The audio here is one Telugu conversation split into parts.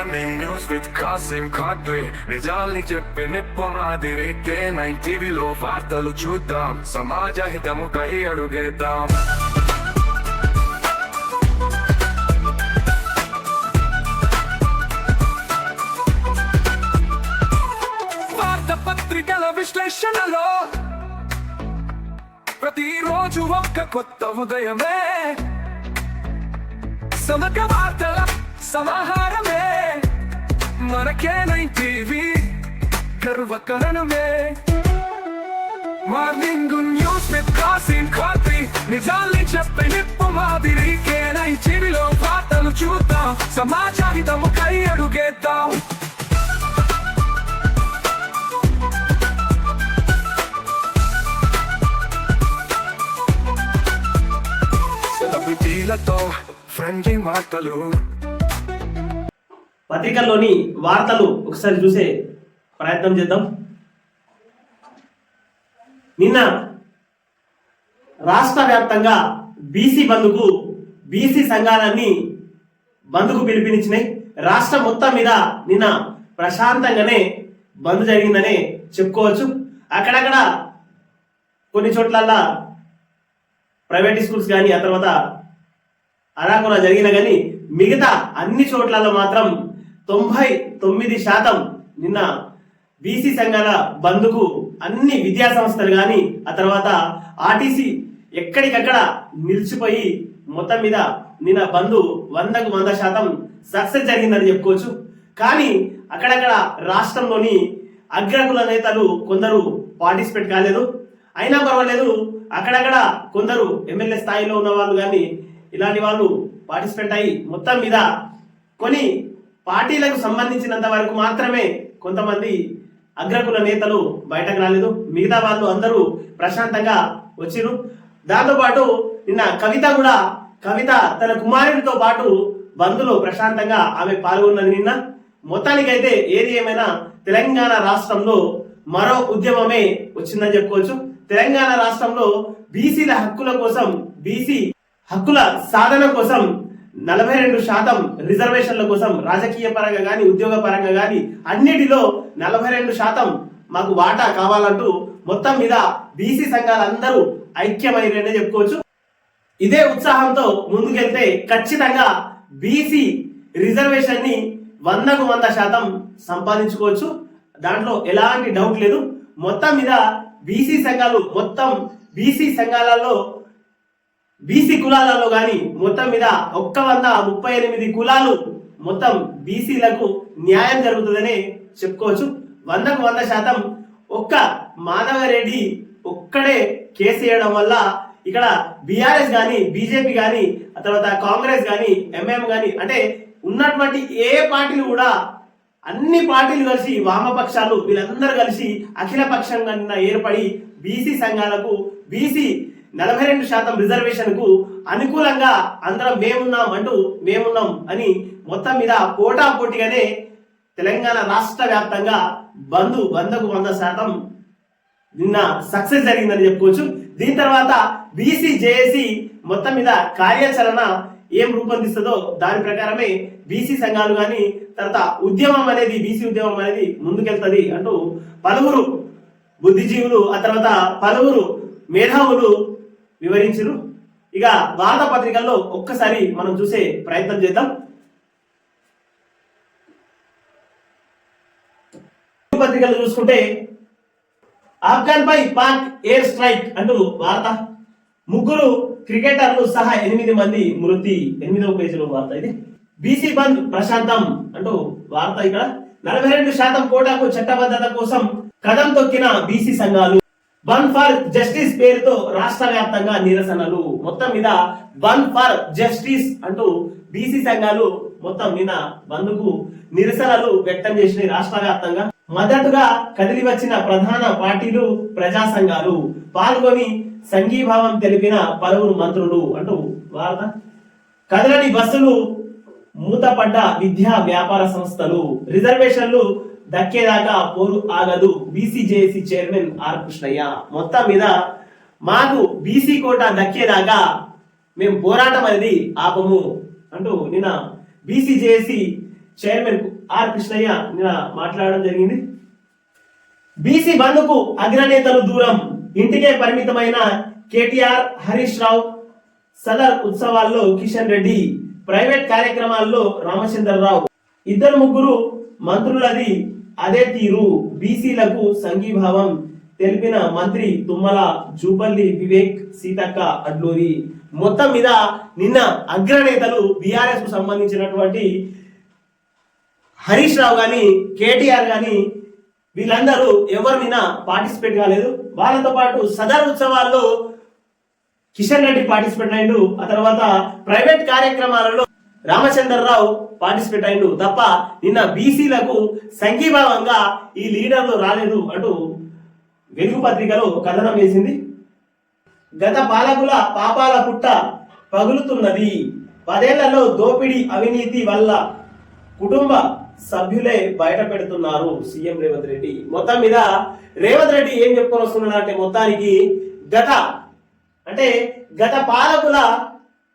Morning news with Kasim Khadri నిజాల్ని చెప్పి నిప్పు కే నైన్ టీవీలో వార్తలు చూద్దాం. సమాజ హితము కై అడుగేద్దాం. పత్రికల విశ్లేషణలో ప్రతిరోజు ఒక్క కొత్త ఉదయమే. సమగ్ర వార్తల సమాహారమే. మనకేనై TV? గర్వకరణమే morning news with Kasim Khadri. నిజాల్ని చెప్పే నిప్పు మాదిరి. కేనై టీవీలో వార్తలు చూద్దాం? సమాచారితము కై అడుగేద్దాం? సెలబ్రిటీలతో ఫ్రెండ్లీ మాటలు. పత్రికల్లోని వార్తలు ఒకసారి చూసే ప్రయత్నం చేద్దాం. నిన్న రాష్ట్ర వ్యాప్తంగా బీసీ బంధుకు బీసీ సంఘాలన్నీ బంధుకు పిలుపునిచ్చినాయి. రాష్ట్రం మొత్తం మీద నిన్న ప్రశాంతంగానే బంద్ జరిగిందనే చెప్పుకోవచ్చు. అక్కడక్కడ కొన్ని చోట్లల్లా ప్రైవేట్ స్కూల్స్ కానీ ఆ తర్వాత అరాకున జరిగిన కానీ మిగతా అన్ని చోట్లలో మాత్రం తొంభై తొమ్మిది శాతం నిన్న బీసీ సంఘాల బంధుకు అన్ని విద్యా సంస్థలు కానీ ఆ తర్వాత ఆర్టీసీ ఎక్కడికక్కడ నిలిచిపోయి మొత్తం మీద నిన్న బంధు వందకు వంద శాతం సక్సెస్ జరిగిందని చెప్పుకోవచ్చు. కానీ అక్కడక్కడ రాష్ట్రంలోని అగ్రకుల నేతలు కొందరు పార్టిసిపేట్ కాలేదు. అయినా పర్వాలేదు అక్కడక్కడ కొందరు ఎమ్మెల్యే స్థాయిలో ఉన్న వాళ్ళు కానీ ఇలాంటి వాళ్ళు పార్టిసిపేట్ అయ్యి మొత్తం మీద కొన్ని పార్టీలకు సంబంధించినంత వరకు మాత్రమే కొంతమంది అగ్రకుల నేతలు బయటకు రాలేదు. మిగతా వాళ్ళు అందరూ ప్రశాంతంగా వచ్చిరు దాంతోపాటు నిన్న కవిత కూడా కవిత తన కుమారుడితో పాటు బంధులో ప్రశాంతంగా ఆమె పాల్గొన్నది నిన్న. మొత్తానికైతే ఏది ఏమైనా తెలంగాణ రాష్ట్రంలో మరో ఉద్యమమే వచ్చిందని చెప్పుకోవచ్చు. తెలంగాణ రాష్ట్రంలో బీసీల హక్కుల కోసం బీసీ హక్కుల సాధన కోసం నలభై రెండు శాతం రిజర్వేషన్ల కోసం రాజకీయ పరంగా కానీ ఉద్యోగ పరంగా కానీ అన్నిటిలో నలభై రెండు శాతం మాకు వాటా కావాలంటూ మొత్తం మీద బీసీ సంఘాలందరూ ఐక్యమైననే చెప్పుకోవచ్చు. ఇదే ఉత్సాహంతో ముందుకెళ్తే ఖచ్చితంగా బీసీ రిజర్వేషన్ని వందకు వంద శాతం సంపాదించుకోవచ్చు. దాంట్లో ఎలాంటి డౌట్ లేదు. మొత్తం మీద బీసీ సంఘాలు మొత్తం బీసీ సంఘాలలో బీసీ కులాలలో కానీ మొత్తం మీద ఒక్క వంద ముప్పై ఎనిమిది కులాలు మొత్తం బీసీలకు న్యాయం జరుగుతుందని చెప్పుకోవచ్చు. వందకు వంద శాతం ఒక్క మాధవరెడ్డి ఒక్కడే కేసు వేయడం వల్ల ఇక్కడ బీఆర్ఎస్ కానీ బీజేపీ కానీ ఆ తర్వాత కాంగ్రెస్ కానీ ఎంఎం కానీ అంటే ఉన్నటువంటి ఏ పార్టీలు కూడా అన్ని పార్టీలు కలిసి వామపక్షాలు వీళ్ళందరూ కలిసి అఖిల పక్షంగా ఏర్పడి బీసీ సంఘాలకు బీసీ నలభై రెండు శాతం రిజర్వేషన్కు అనుకూలంగా అందరం మేమున్నాం అంటూ మేమున్నాం అని మొత్తం మీద పోటా పోటీగానే తెలంగాణ రాష్ట్ర వ్యాప్తంగా బంధు వందకు వంద శాతం నిన్న సక్సెస్ జరిగిందని చెప్పుకోవచ్చు. దీని తర్వాత బీసీ జేఏసీ మొత్తం మీద కార్యాచరణ ఏం రూపొందిస్తుందో దాని ప్రకారమే బీసీ సంఘాలు కానీ తర్వాత ఉద్యమం అనేది బీసీ ఉద్యమం అనేది ముందుకెళ్తుంది అంటూ పలువురు బుద్ధిజీవులు ఆ తర్వాత పలువురు మేధావులు వివరించరు ఇక వార్తాపత్రికల్లో ఒక్కసారి మనం చూసే ప్రయత్నం చేద్దాం. పత్రికలు చూసుకుంటే ఆఫ్ఘన్ పై పాక్ ఎయిర్ స్ట్రైక్ అంటూ వార్త. ముగ్గురు క్రికెటర్లు సహా ఎనిమిది మంది మృతి ఎనిమిదవ పేజీలో వార్త ఇది. బీసీ బంద్ ప్రశాంతం అంటూ వార్త ఇక్కడ. నలభై రెండు శాతం కోటాకు చట్టబద్ధత కోసం కదం తొక్కిన బీసీ సంఘాలు బంద్ ఫర్ జస్టిస్ పేరుతో రాష్ట్ర వ్యాప్తంగా నిరసనలు. మొత్తం మీద బంద్ ఫర్ జస్టిస్ అంటూ బీసీ సంఘాలు మొత్తం మీద బంద్కు నిరసనలు వ్యక్తం చేసినాయి రాష్ట్ర వ్యాప్తంగా. మద్దతుగా కదిలి వచ్చిన ప్రధాన పార్టీలు ప్రజా సంఘాలు. పాల్గొని సంఘీభావం తెలిపిన పలువురు మంత్రులు అంటూ వార్త. కదలని బస్సులు మూతపడ్డ విద్యా వ్యాపార సంస్థలు. రిజర్వేషన్లు దక్కేదాకా పోరు ఆగదు బీసీజేఏసీ చైర్మన్ ఆర్ కృష్ణయ్య. మొత్తం మీద మాకు బీసీ కోటా దక్కేదాకా మేము పోరాటం అనేది ఆపము అంటూ నిన్న బీసీజేఏసీ చైర్మన్ ఆర్ కృష్ణయ్య నిన్న మాట్లాడడం జరిగింది. బీసీ బంధుకు అగ్రనేతలు దూరం. ఇంటికే పరిమితమైన కేటీఆర్ హరీష్ రావు సదర్ ఉత్సవాల్లో కిషన్ రెడ్డి ప్రైవేట్ కార్యక్రమాల్లో రామచంద్రరావు. ఇద్దరు ముగ్గురు మంత్రులది అదే తీరు బీసీలకు సంఘీభావం తెలిపిన మంత్రి తుమ్మల జూపల్లి వివేక్ సీతక్క అడ్లూరి. మొత్తం మీద నిన్న అగ్రనేతలు బీఆర్ఎస్కు సంబంధించినటువంటి హరీష్ రావు గాని కేటీఆర్ గాని వీళ్ళందరూ ఎవరి మీద పార్టిసిపేట్ కాలేదు. వాళ్ళతో పాటు సదర్ ఉత్సవాల్లో కిషన్ రెడ్డి పార్టిసిపేట్ అయిండు ఆ తర్వాత ప్రైవేట్ కార్యక్రమాలలో రామచంద్రరావు పార్టిసిపేట్ అయిండు. తప్ప నిన్న బీసీలకు సంఘీభావంగా ఈ లీడర్లు రాలేదు అంటూ వెలుగు పత్రికలో కథనం వేసింది గత పాలకుల పాపాల పుట్ట పగులుతున్నది. పదేళ్ళలో దోపిడీ అవినీతి వల్ల కుటుంబ సభ్యులే బయట పెడుతున్నారు సీఎం రేవంత్ రెడ్డి. మొత్తం మీద రేవంత్ రెడ్డి ఏం చెప్పుకొని వస్తున్నాడు అంటే మొత్తానికి గత అంటే గత పాలకుల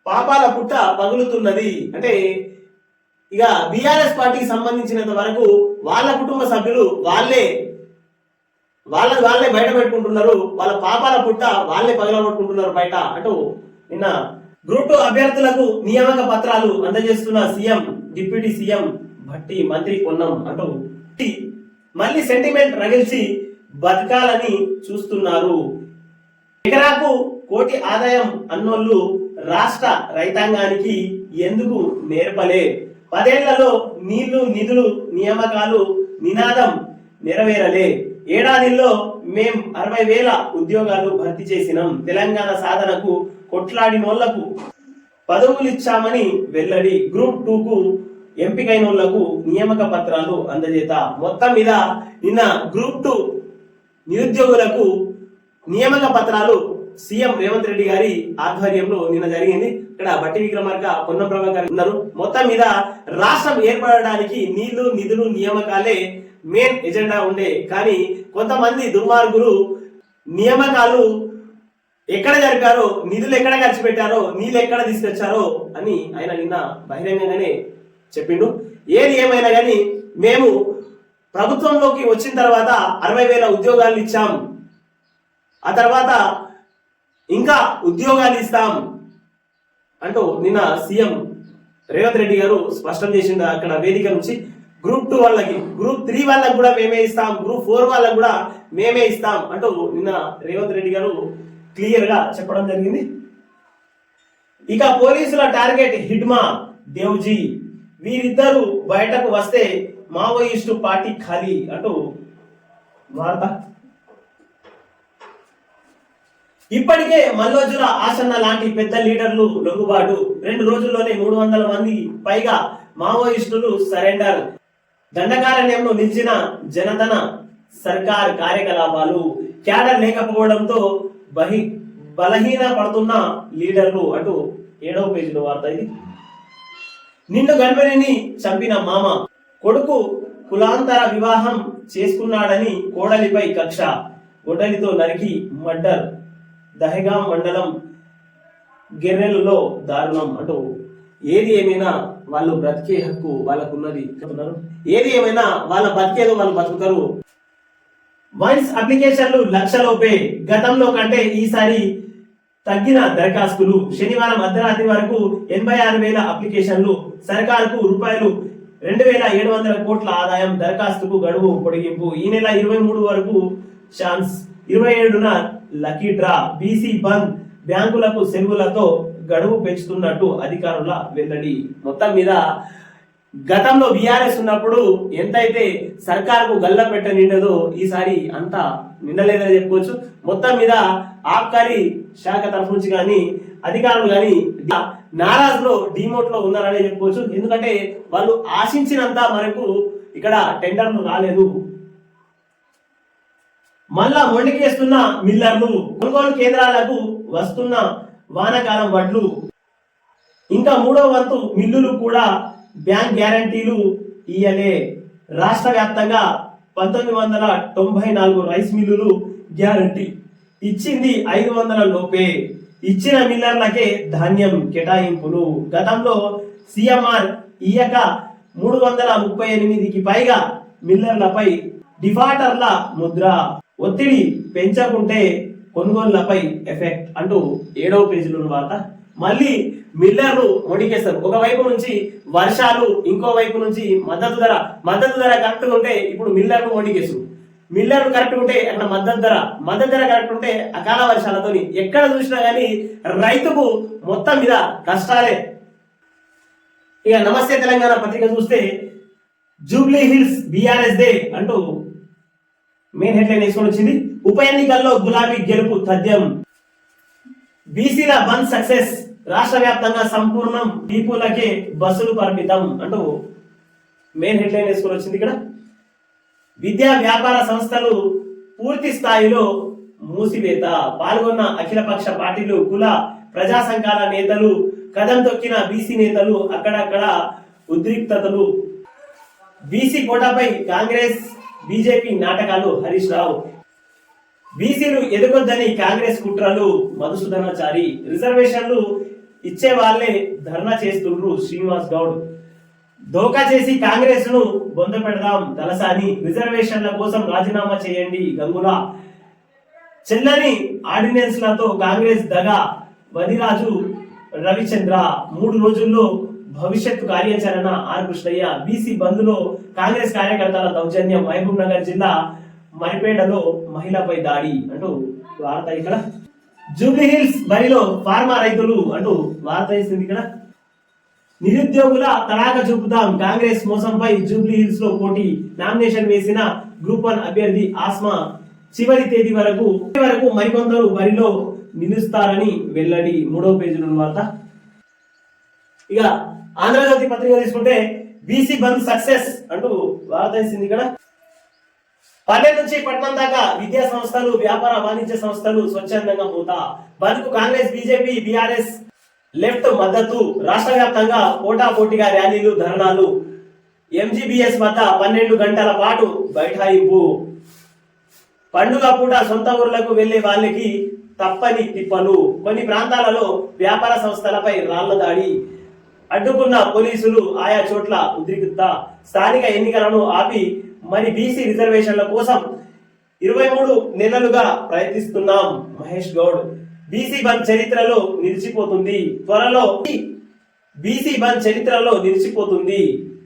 పాపాల పుట్ట పగులుతున్నది. అంటే ఇక బీఆర్ఎస్ పార్టీకి సంబంధించినంత వరకు వాళ్ళ కుటుంబ సభ్యులు వాళ్ళే వాళ్ళ వాళ్ళే బయట పెట్టుకుంటున్నారు. వాళ్ళ పాపాల పుట్ట వాళ్ళే పగలగొట్టుకుంటున్నారు బయట. అంటూ నిన్న గ్రూప్ టూ అభ్యర్థులకు నియామక పత్రాలు అందజేస్తున్న సీఎం డిప్యూటీ సీఎం భట్టి మంత్రి కొన్నం అంటూ మళ్ళీ సెంటిమెంట్ రగిల్చి బతకాలని చూస్తున్నారు. ఎకరాకు కోటి ఆదాయం అన్నోళ్ళు రాష్ట్ర రైతాంగానికి ఎందుకు నేర్పలే? పదేళ్ళలో నీళ్ళు నిధులు నియామకాలు నినాదం నెరవేరలే. ఏడాదిలో మేం అరవై వేల ఉద్యోగాలు భర్తీ చేసినాం. తెలంగాణ సాధనకు కొట్లాడినోళ్ళకు పదవులు ఇచ్చామని వెల్లడి. గ్రూప్ టూకు ఎంపికైనోళ్ళకు నియామక పత్రాలు అందజేత. మొత్తం మీద నిన్న గ్రూప్ టూ నిరుద్యోగులకు నియామక పత్రాలు సీఎం రేవంత్ రెడ్డి గారి ఆధ్వర్యంలో నిన్న జరిగింది. ఇక్కడ బట్టి విక్రమార్క పొన్నం ప్రభాకర్ ఉన్నారు. మొత్తం మీద రాష్ట్రం ఏర్పడడానికి నీళ్ళు నిధులు నియామకాలే మెయిన్ ఎజెండా ఉండే. కానీ కొంతమంది దుర్మార్గులు నియామకాలు ఎక్కడ జరిపారో నిధులు ఎక్కడ ఖర్చు పెట్టారో నీళ్ళు ఎక్కడ తీసుకొచ్చారో అని ఆయన నిన్న బహిరంగంగానే చెప్పిండు. ఏది ఏమైనా కానీ మేము ప్రభుత్వంలోకి వచ్చిన తర్వాత అరవై వేల ఉద్యోగాలు ఇచ్చాం. ఆ తర్వాత ఇంకా ఉద్యోగాలు ఇస్తాం అంటూ నిన్న సీఎం రేవంత్ రెడ్డి గారు స్పష్టం చేసిండు అక్కడ వేదిక నుంచి. గ్రూప్ టూ వాళ్ళకి గ్రూప్ త్రీ వాళ్ళకి కూడా మేమే ఇస్తాం గ్రూప్ ఫోర్ వాళ్ళకి కూడా మేమే ఇస్తాం అంటూ నిన్న రేవంత్ రెడ్డి గారు క్లియర్గా చెప్పడం జరిగింది. ఇక పోలీసుల టార్గెట్ హిడ్మా దేవ్జీ. వీరిద్దరు బయటకు వస్తే మావోయిస్టు పార్టీ ఖాళీ అంటూ వార్త. ఇప్పటికే మల్లోజుల ఆసన్న లాంటి పెద్ద లీడర్లు లొంగుబాటు. రెండు రోజుల్లోనే మూడు వందల మంది పైగా మావోయిస్టులు సరెండర్. దండకారణ్యంలో నిలిచిన జనతన సర్కార్ కార్యకలాపాలు క్యాడర్ లేకపోవడంతో బహి బలహీన పడుతున్న లీడర్లు అటు ఏడవ పేజీలో వార్త ఇది. నిన్ను గణపతిని చంపిన మామ కొడుకు కులాంతర వివాహం చేసుకున్నాడని కోడలిపై కక్ష. గొడ్డలితో నరికి మర్డర్. దహగాం మండలం గెర్రెలలో దారుణం అంటూ ఏది ఏమైనా వాళ్ళు బ్రతికే హక్కు వాళ్ళకున్నది. చెప్తున్నారు. ఏది ఏమైనా వాళ్ళ బతికేదో వాళ్ళు బతుకుతారు. వైన్స్ అప్లికేషన్లు లక్షలోపే గతంలో కంటే ఈసారి తగ్గిన దరఖాస్తులు. శనివారం అర్ధరాత్రి వరకు ఎనభై ఆరు వేల అప్లికేషన్లు సర్కారుకు రూపాయలు రెండు వేల ఏడు వందల కోట్ల ఆదాయం దరఖాస్తుకు గడువు పొడిగింపు. ఈ నెల ఇరవై మూడు వరకు ఛాన్స్. ఇరవై ఏడున లకీ డ్రా బీసీ బంద్ బ్యాంకులకు సెలవులతో గడువు పెంచుతున్నట్టు అధికారుల వెల్లడి. మొత్తం మీద గతంలో బీఆర్ఎస్ ఉన్నప్పుడు ఎంతైతే సర్కారుకు గల్ల పెట్ట నిండదో ఈసారి అంత నిండలేదని చెప్పుకోవచ్చు. మొత్తం మీద ఆబ్కారీ శాఖ తరఫు నుంచి కానీ అధికారులు కానీ నారాజ్లో డిమోట్లో ఉన్నారని చెప్పుకోవచ్చు. ఎందుకంటే వాళ్ళు ఆశించినంత మనకు ఇక్కడ టెండర్లు రాలేదు. మళ్ళా వండికేస్తున్న మిల్లర్లు కొనుగోలు కేంద్రాలకు వస్తున్న వానకాలం వడ్లు. ఇంకా మూడో వంతు మిల్లులు కూడా బ్యాంక్ గ్యారంటీలు ఇయ్యలే. రాష్ట్ర వ్యాప్తంగా పంతొమ్మిది వందల తొంభై నాలుగు రైస్ మిల్లులు గ్యారంటీ. ఇచ్చింది ఐదు వందల లోపే. ఇచ్చిన మిల్లర్లకే ధాన్యం కేటాయింపులు. గతంలో సిఎంఆర్ ఇయ్యక మూడు వందల ముప్పై ఎనిమిదికి పైగా మిల్లర్లపై డిఫాల్టర్ల ముద్ర. ఒత్తిడి పెంచకుంటే కొనుగోళ్ళపై ఎఫెక్ట్ అంటూ ఏడవ పేజీలో వార్త. మళ్ళీ మిల్లర్లు ఒడికేస్తారు ఒకవైపు నుంచి వర్షాలు ఇంకో వైపు నుంచి మద్దతు ధర. మద్దతు ధర కరెక్ట్ ఉంటే ఇప్పుడు మిల్లర్లు ఒడికేసు మిల్లర్లు కరెక్ట్ ఉంటే అక్కడ మద్దతు ధర. మద్దతు ధర కరెక్ట్ ఉంటే అకాల వర్షాలతోని. ఎక్కడ చూసినా కానీ రైతుకు మొత్తం మీద కష్టాలే. ఇక నమస్తే తెలంగాణ పత్రిక చూస్తే జూబ్లీ హిల్స్ బీఆర్ఎస్ డే అంటూ మెయిన్ హెడ్లైన్ వేసుకొని వచ్చింది. ఉప ఎన్నికల్లో గులాబీ గెలుపు తథ్యం. బీసీల బంద్ సక్సెస్ రాష్ట్ర వ్యాప్తంగా సంపూర్ణం డీపోలకే బస్సులు పరిమితం అంటూ మెయిన్ హెడ్లైన్ వేసుకొని వచ్చింది ఇక్కడ. విద్యా వ్యాపార సంస్థలు పూర్తి స్థాయిలో మూసివేత. పాల్గొన్న అఖిలపక్ష పార్టీలు కుల ప్రజా సంఘాల నేతలు కదం తొక్కిన బీసీ నేతలు అక్కడక్కడ ఉద్రిక్తతలు. బీసీ కోటాపై కాంగ్రెస్ బీజేపీ నాటకాలు హరీష్ రావు. బీసీలు ఎదుగొద్దని కాంగ్రెస్ కుట్రలు మధుసూదనాచారి. రిజర్వేషన్లు ఇచ్చే వాళ్ళే ధర్నా చేస్తుండ్రు శ్రీనివాస్ గౌడ్. దోకా చేసి కాంగ్రెస్ను బొంద పెడదాం తలసాని. రిజర్వేషన్ల కోసం రాజీనామా చేయండి గంగుల. చెల్లని ఆర్డినెన్స్లతో కాంగ్రెస్ దగ. వదిరాజు రవిచంద్ర. మూడు రోజుల్లో భవిష్యత్తు కార్యాచరణ ఆర్ కృష్ణయ్య బీసీ బంద్లో కాంగ్రెస్ కార్యకర్తల దౌర్జన్యం మహబూబ్ నగర్ జిల్లా మరిపేటలో మహిళపై దాడి అంటూ వార్త ఇక్కడ. జూబ్లీ హిల్స్ బరిలో ఫార్మా రైతులు అంటూ వార్త వేసింది ఇక్కడ. నిరుద్యోగుల తడాక చూపుతాం. కాంగ్రెస్ మోసంపై జూబ్లీ హిల్స్లో పోటీ. నామినేషన్ వేసిన గ్రూప్ వన్ అభ్యర్థి ఆస్మా చివరి తేదీ వరకు వరకు మరికొందరు బరిలో నిలుస్తారని వెల్లడి మూడవ పేజీలో వార్త. ఇక ఆంధ్రజ్యోతి పత్రిక తీసుకుంటే బీసీ బంద్ సక్సెస్ అంటూ వార్త వేసింది ఇక్కడ. పల్లె నుంచి పట్నం దాకా విద్యా సంస్థలు వ్యాపార వాణిజ్య సంస్థలు స్వచ్ఛందంగా పోతా. బంద్కు కాంగ్రెస్ బీజేపీ బీఆర్ఎస్ లెఫ్ట్ మద్దతు రాష్ట్ర వ్యాప్తంగా పోటా పోటీగా ర్యాలీలు ధర్నాలు. ఎంజీబీఎస్ వద్ద పన్నెండు గంటల పాటు బైఠాయింపు. పండుగ పూట సొంత ఊర్లకు వెళ్ళే వాళ్ళకి తప్పని తిప్పలు. కొన్ని ప్రాంతాలలో వ్యాపార సంస్థలపై రాళ్ళ దాడి. అడ్డుకున్న పోలీసులు ఆయా చోట్ల ఉద్రిక్త స్థానిక ఎన్నికలను ఆపి మరి బీసీ రిజర్వేషన్ల కోసం ఇరవై మూడు నెలలుగా ప్రయత్నిస్తున్నాం. మహేష్ గౌడ్ బీసీ బంద్ చరిత్రలో నిలిచిపోతుంది. త్వరలో బీసీ బంద్ చరిత్రలో నిలిచిపోతుంది.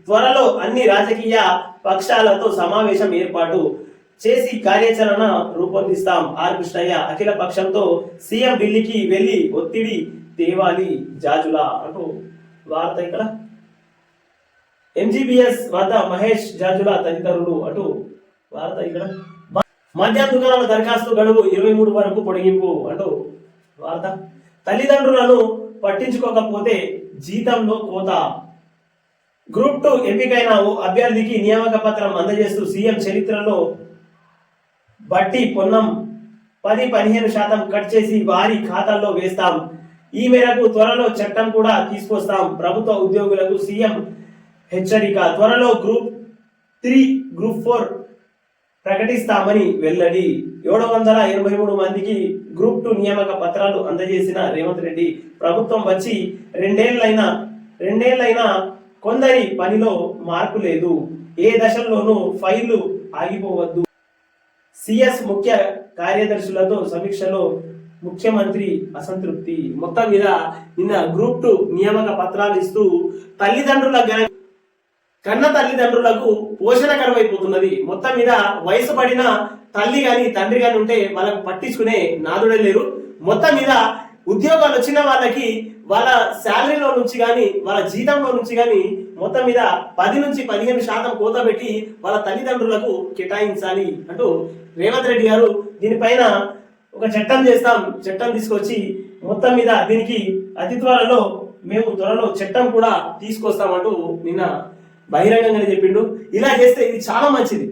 త్వరలో అన్ని రాజకీయ పక్షాలతో సమావేశం ఏర్పాటు చేసి కార్యాచరణ రూపొందిస్తాం. ఆర్. కృష్ణయ్య అఖిల పక్షంతో సీఎం ఢిల్లీకి వెళ్ళి ఒత్తిడి తేవాలి. జాజుల అంటూ వార్త ఇక్కడ. ఎంజీబీఎస్ వద్ద మహేష్ జాజుల తదితరులు అటు వార్త ఇక్కడ. మద్య దుకాణాల దరఖాస్తు గడువు ఇరవై మూడు వరకు పొడిగింపు అంటూ వార్త. తల్లిదండ్రులను పట్టించుకోకపోతే జీతంలో కోత. గ్రూప్ టూ ఎంపికైన ఓ అభ్యర్థికి నియామక పత్రం అందజేస్తూ సీఎం చరిత్రలో బట్టి పొన్నం. పది పదిహేను శాతం కట్ చేసి వారి ఖాతాల్లో వేస్తాం. ఈ మేరకు త్వరలో చట్టం కూడా తీసుకొస్తాం. ప్రభుత్వ ఉద్యోగులకు సీఎం హెచ్చరిక. త్వరలో గ్రూప్ త్రీ గ్రూప్ ఫోర్ ప్రకటిస్తామని వెల్లడి. ఏడు వందల ఎనభై మూడు మందికి గ్రూప్ టూ నియామక పత్రాలు అందజేసిన రేవంత్ రెడ్డి. ప్రభుత్వం వచ్చి రెండేళ్ళైనా రెండేళ్ళైనా కొందరి పనిలో మార్పు లేదు. ఏ దశల్లోనూ ఫైళ్ళు ఆగిపోవద్దు. సిఎస్ ముఖ్య కార్యదర్శులతో సమీక్షలో ముఖ్యమంత్రి అసంతృప్తి. మొత్తం మీద నిన్న గ్రూప్ టూ నియామక పత్రాలు ఇస్తూ తల్లిదండ్రుల కన్న తల్లిదండ్రులకు పోషణ కరువైపోతున్నది మొత్తం మీద వయసు పడిన తల్లి గాని తండ్రి గాని ఉంటే వాళ్ళకు పట్టించుకునే నాదుడే లేరు. మొత్తం మీద ఉద్యోగాలు వచ్చిన వాళ్ళకి వాళ్ళ శాలరీలో నుంచి కానీ వాళ్ళ జీతంలో నుంచి కానీ మొత్తం మీద పది నుంచి పదిహేను శాతం కోత పెట్టి వాళ్ళ తల్లిదండ్రులకు కేటాయించాలి అంటూ రేవంత్ రెడ్డి గారు దీనిపైన ఒక చట్టం చేస్తాం చట్టం తీసుకొచ్చి మొత్తం మీద దీనికి అతి త్వరలో మేము త్వరలో చట్టం కూడా తీసుకొస్తామంటూ నిన్న బహిరంగంగానే చెప్పిండు. ఇలా చేస్తే ఇది చాలా మంచిది.